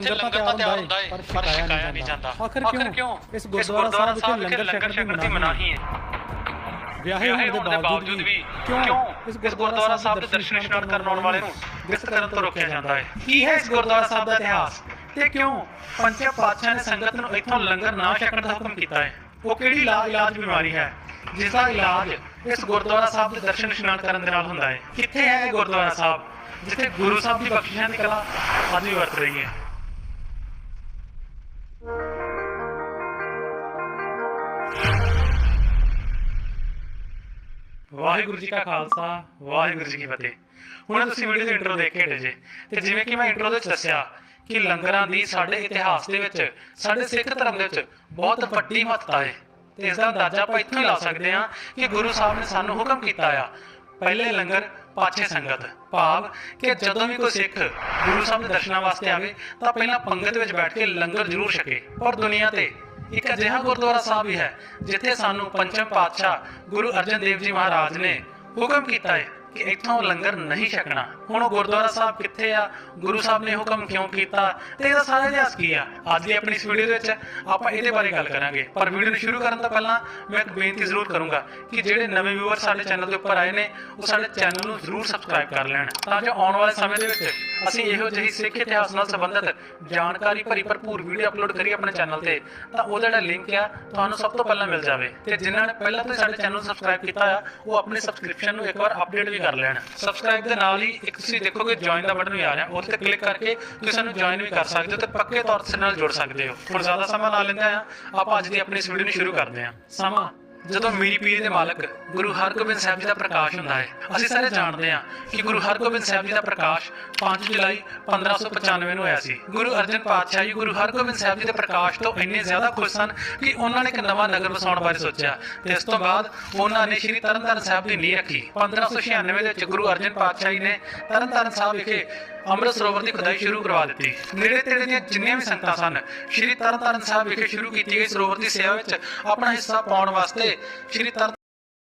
ਇੱਥੇ ਲੰਗਰ ਤਾਂ ਤਿਆਰ ਹੁੰਦਾ ਏ। ਪਰ ਛਕਾਇਆ ਨਹੀਂ ਜਾਂਦਾ। ਆਖਰ ਕਿਉਂ? ਇਸ ਗੁਰਦੁਆਰਾ ਸਾਹਿਬ ਵਿਖੇ ਲੰਗਰ ਛਕਣ ਦੀ ਮਨਾਹੀ ਹੈ ਵਿਆਹੇ ਹੋਣ ਦੇ ਬਾਵਜੂਦ ਵੀ ਕਿਉਂ ਇਸ ਗੁਰਦੁਆਰਾ ਸਾਹਿਬ ਦੇ ਦਰਸ਼ਨ ਇਸ਼ਨਾਨ ਕਰਨ ਆਉਣ ਵਾਲੇ ਨੂੰ ਗ੍ਰਸਤ ਕਰਨ ਤੋਂ ਰੋਕਿਆ ਜਾਂਦਾ ਹੈ ਕੀ ਹੈ ਇਸ ਗੁਰਦੁਆਰਾ ਸਾਹਿਬ ਦਾ ਇਤਿਹਾਸ? ਤੇ ਕਿਉਂ ਪੰਚੇ ਪਾਤਸ਼ਾਹ ਨੇ ਸੰਗਤ ਨੂੰ ਇੱਥੋਂ ਲੰਗਰ ਨਾ ਛਕਣ ਦਾ ਹੁਕਮ ਕੀਤਾ ਹੈ ਉਹ ਕਿਹੜੀ ਲਾ ਇਲਾਜ ਬਿਮਾਰੀ ਹੈ? ਜਿਸ ਦਾ ਇਲਾਜ ਇਸ ਗੁਰਦੁਆਰਾ ਸਾਹਿਬ ਦੇ ਦਰਸ਼ਨ ਇਸ਼ਨਾਨ ਕਰਨ ਦੇ ਨਾਲ ਹੁੰਦਾ ਹੈ ਕਿੱਥੇ ਹੈ ਇਹ ਗੁਰਦੁਆਰਾ ਸਾਹਿਬ? ਜਿੱਥੇ ਗੁਰੂ ਸਾਹਿਬ ਦੀ ਬਖਸ਼ਿਸ਼ਾਂ ਦੀ ਕਲਾ ਅੱਜ ਵੀ ਵਰਤ ਰਹੀ ਹੈ ਵਾਹਿਗੁਰੂ ਜੀ ਕਾ ਖਾਲਸਾ, ਵਾਹਿਗੁਰੂ ਜੀ ਕੀ ਫਤਿਹ। ਹੁਣ ਤੁਸੀਂ ਵੀਡੀਓ ਦੀ ਇੰਟਰੋ ਦੇਖ ਹਟੇ ਜੇ। ਤੇ ਜਿਵੇਂ ਕਿ ਮੈਂ ਇੰਟਰੋ ਦੇ ਵਿੱਚ ਦੱਸਿਆ ਕਿ ਲੰਗਰਾਂ ਦੀ ਸਾਡੇ ਇਤਿਹਾਸ ਦੇ ਵਿੱਚ, ਸਾਡੇ ਸਿੱਖ ਧਰਮ ਦੇ ਵਿੱਚ ਬਹੁਤ ਵੱਡੀ ਮਹੱਤਤਾ ਹੈ। ਤੇ ਇਸ ਦਾ ਅੰਦਾਜ਼ਾ ਆਪਾਂ ਇੱਥੋਂ ਹੀ ਲਾ ਸਕਦੇ ਹਾਂ ਕਿ ਗੁਰੂ ਸਾਹਿਬ ਨੇ ਸਾਨੂੰ ਹੁਕਮ ਕੀਤਾ ਆ। ਪਹਿਲੇ ਲੰਗਰ, ਪਾਛੇ ਸੰਗਤ। ਭਾਵ ਕਿ ਜਦੋਂ ਵੀ ਕੋਈ ਸਿੱਖ ਗੁਰੂ ਸਾਹਿਬ ਦੇ ਦਰਸ਼ਨਾਂ ਵਾਸਤੇ ਆਵੇ, ਤਾਂ ਪਹਿਲਾਂ ਪੰਗਤ ਵਿੱਚ ਬੈਠ ਕੇ ਲੰਗਰ ਜ਼ਰੂਰ ਛਕੇ। ਪਰ ਦੁਨੀਆ ਤੇ ਇੱਕ ਅਜਿਹਾ ਗੁਰਦੁਆਰਾ ਸਾਹਿਬ ਵੀ ਹੈ, ਜਿੱਥੇ ਸਾਨੂੰ ਪੰਚਮ ਪਾਤਸ਼ਾਹ ਗੁਰੂ ਅਰਜਨ ਦੇਵ ਜੀ ਮਹਾਰਾਜ ਨੇ ਹੁਕਮ ਕੀਤਾ ਹੈ। ਕਿ ਇੱਥੋਂ ਲੰਗਰ ਨਹੀਂ ਛਕਣਾ। ਹੁਣ ਉਹ ਗੁਰਦੁਆਰਾ ਸਾਹਿਬ ਕਿੱਥੇ ਆ? ਗੁਰੂ ਸਾਹਿਬ ਨੇ ਹੁਕਮ ਕਿਉਂ ਕੀਤਾ? ਤੇ ਇਹਦਾ ਸਾਰਾ ਇਤਿਹਾਸ ਕੀ ਆ? ਅੱਜ ਦੀ ਆਪਣੀ ਇਸ ਵੀਡੀਓ ਦੇ ਵਿੱਚ ਆਪਾਂ ਇਹਦੇ ਬਾਰੇ ਗੱਲ ਕਰਾਂਗੇ। ਪਰ ਵੀਡੀਓ ਨੂੰ ਸ਼ੁਰੂ ਕਰਨ ਤੋਂ ਪਹਿਲਾਂ ਮੈਂ ਇੱਕ ਬੇਨਤੀ ਜ਼ਰੂਰ ਕਰੂੰਗਾ ਕਿ ਜਿਹੜੇ ਨਵੇਂ ਵਿਊਅਰ ਸਾਡੇ ਚੈਨਲ ਦੇ ਉੱਪਰ ਆਏ ਨੇ ਉਹ ਸਾਡੇ ਚੈਨਲ ਨੂੰ ਜ਼ਰੂਰ ਸਬਸਕ੍ਰਾਈਬ ਕਰ ਲੈਣ। ਤਾਂ ਜੋ ਆਉਣ ਵਾਲੇ ਸਮੇਂ ਦੇ ਵਿੱਚ ਅਸੀਂ ਇਹੋ ਜਿਹੀ ਸਿੱਖ ਇਤਿਹਾਸ ਨਾਲ ਸੰਬੰਧਿਤ ਜਾਣਕਾਰੀ ਭਰੀ ਭਰਪੂਰ ਵੀਡੀਓ ਅਪਲੋਡ ਕਰੀਏ ਆਪਣੇ ਚੈਨਲ ਤੇ ਤਾਂ ਉਹਦਾ ਜਿਹੜਾ ਲਿੰਕ ਆ ਤੁਹਾਨੂੰ ਸਭ ਤੋਂ ਪਹਿਲਾਂ ਮਿਲ ਜਾਵੇ। ਤੇ ਜਿਨ੍ਹਾਂ ਨੇ ਪਹਿਲਾਂ ਤੋਂ ਸਾਡੇ ਚੈਨਲ ਨੂੰ ਸਬਸਕ੍ਰਾਈਬ ਕੀਤਾ ਆ ਉਹ ਆਪਣੇ ਸਬਸਕ੍ਰਿਪਸ਼ਨ ਨੂੰ ਇੱਕ ਵਾਰ ਅਪਡੇਟ ਵੀ ਕਰ ਲੈਣ। ਸਬਸਕ੍ਰਾਈਬ ਦੇ ਨਾਲ ਹੀ ਇੱਕ ਤੁਸੀਂ ਦੇਖੋਗੇ ਜੁਆਇਨ ਦਾ ਬਟਨ ਵੀ ਆ ਰਿਹਾ। ਉਸ ਤੇ ਕਲਿੱਕ ਕਰਕੇ ਤੁਸੀਂ ਸਾਨੂੰ ਜੁਆਇਨ ਵੀ ਕਰ ਸਕਦੇ ਹੋ ਤੇ ਪੱਕੇ ਤੌਰ ਤੇ ਨਾਲ ਜੁੜ ਸਕਦੇ ਹੋ। ਹੁਣ ਜ਼ਿਆਦਾ ਸਮਾਂ ਲਾ ਲੈਂਦੇ ਆ ਆਪਾਂ ਅੱਜ ਦੀ ਆਪਣੀ ਇਸ ਵੀਡੀਓ ਨੂੰ ਸ਼ੁਰੂ ਕਰਦੇ ਹਾਂ। ਸਮਾਂ ਜਦੋਂ ਮੀਰੀ ਪੀਰ ਦੇ ਮਾਲਕ ਗੁਰੂ ਹਰਗੋਬਿੰਦ ਸਾਹਿਬ ਜੀ ਦਾ ਪ੍ਰਕਾਸ਼ ਹੁੰਦਾ ਹੈ ਅਸੀਂ ਸਾਰੇ ਜਾਣਦੇ ਹਾਂ ਕਿ ਗੁਰੂ ਹਰਗੋਬਿੰਦ ਸਾਹਿਬ ਜੀ ਦਾ ਪ੍ਰਕਾਸ਼ 5 ਜੁਲਾਈ 1595 ਨੂੰ ਹੋਇਆ ਸੀ। ਗੁਰੂ ਅਰਜਨ ਪਾਤਸ਼ਾਹ ਜੀ ਗੁਰੂ ਹਰਗੋਬਿੰਦ ਸਾਹਿਬ ਜੀ ਦੇ ਪ੍ਰਕਾਸ਼ ਤੋਂ ਇੰਨੇ ਜ਼ਿਆਦਾ ਖੁਸ਼ ਸਨ ਕਿ ਉਹਨਾਂ ਨੇ ਇੱਕ ਨਵਾਂ ਨਗਰ ਵਸਾਉਣ ਬਾਰੇ ਸੋਚਿਆ। ਤੇ ਇਸ ਤੋਂ ਬਾਅਦ ਉਹਨਾਂ ਨੇ ਸ੍ਰੀ ਤਰਨਤਾਰਨ ਸਾਹਿਬ ਦੀ ਨੀਂਹ ਰੱਖੀ। 1596 ਦੇ ਵਿੱਚ ਗੁਰੂ ਅਰਜਨ ਪਾਤਸ਼ਾਹ ਜੀ ਨੇ ਤਰਨਤਾਰਨ ਸਾਹਿਬ ਵਿਖੇ ਅੰਮ੍ਰਿਤ ਸਰੋਵਰ ਦੀ ਖੁਦਾਈ ਸ਼ੁਰੂ ਕਰਵਾ ਦਿੱਤੀ। ਨੇੜੇ ਤੇੜੇ ਦੀਆਂ ਜਿੰਨੀਆਂ ਵੀ ਸੰਗਤਾਂ ਸਨ, ਸ੍ਰੀ ਤਰਨਤਾਰਨ ਸਾਹਿਬ ਵਿਖੇ ਸ਼ੁਰੂ ਕੀਤੀ ਗਈ ਸਰੋਵਰ ਦੀ ਸੇਵਾ ਵਿੱਚ ਆਪਣਾ ਹਿੱਸਾ ਪਾਉਣ ਵਾਸਤੇ ਸ੍ਰੀ ਤਰਨ